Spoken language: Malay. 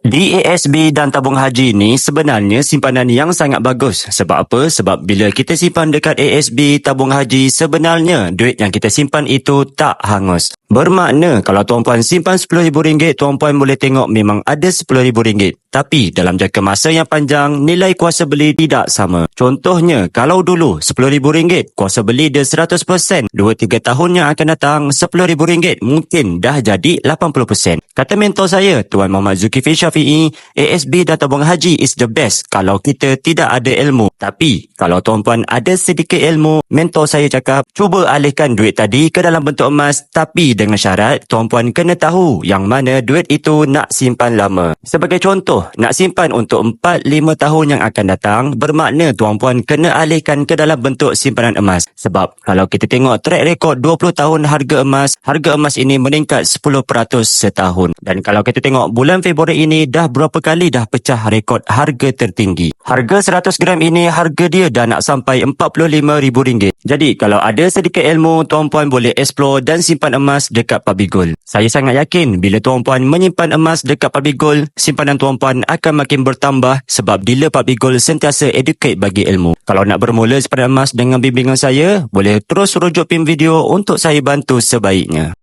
Di ASB dan tabung haji ni sebenarnya simpanan yang sangat bagus. Sebab apa? Sebab bila kita simpan dekat ASB tabung haji, sebenarnya duit yang kita simpan itu tak hangus. Bermakna kalau tuan-puan simpan RM10,000, tuan-puan boleh tengok memang ada RM10,000. Tapi dalam jangka masa yang panjang, nilai kuasa beli tidak sama. Contohnya, kalau dulu RM10,000, kuasa beli dia 100%. 2-3 tahun yang akan datang, RM10,000 mungkin dah jadi 80%. Kata mentor saya, Tuan Muhammad Zulkifli Syafi'i, ASB dan tabung haji is the best kalau kita tidak ada ilmu. Tapi, kalau tuan-puan ada sedikit ilmu, mentor saya cakap, cuba alihkan duit tadi ke dalam bentuk emas tapi dengan syarat tuan-puan kena tahu yang mana duit itu nak simpan lama. Sebagai contoh, nak simpan untuk 4-5 tahun yang akan datang, bermakna tuan-puan kena alihkan ke dalam bentuk simpanan emas. Sebab kalau kita tengok track record 20 tahun harga emas, harga emas ini meningkat 10% setahun. Dan kalau kita tengok bulan Februari ini dah berapa kali dah pecah rekod harga tertinggi. Harga 100 gram ini harga dia dah nak sampai RM45,000. Jadi kalau ada sedikit ilmu, tuan-puan boleh explore dan simpan emas dekat Public Gold. Saya sangat yakin bila tuan-puan menyimpan emas dekat Public Gold, simpanan tuan-puan akan makin bertambah sebab dealer Public Gold sentiasa educate bagi ilmu. Kalau nak bermula simpanan emas dengan bimbingan saya, boleh terus rujuk pin video untuk saya bantu sebaiknya.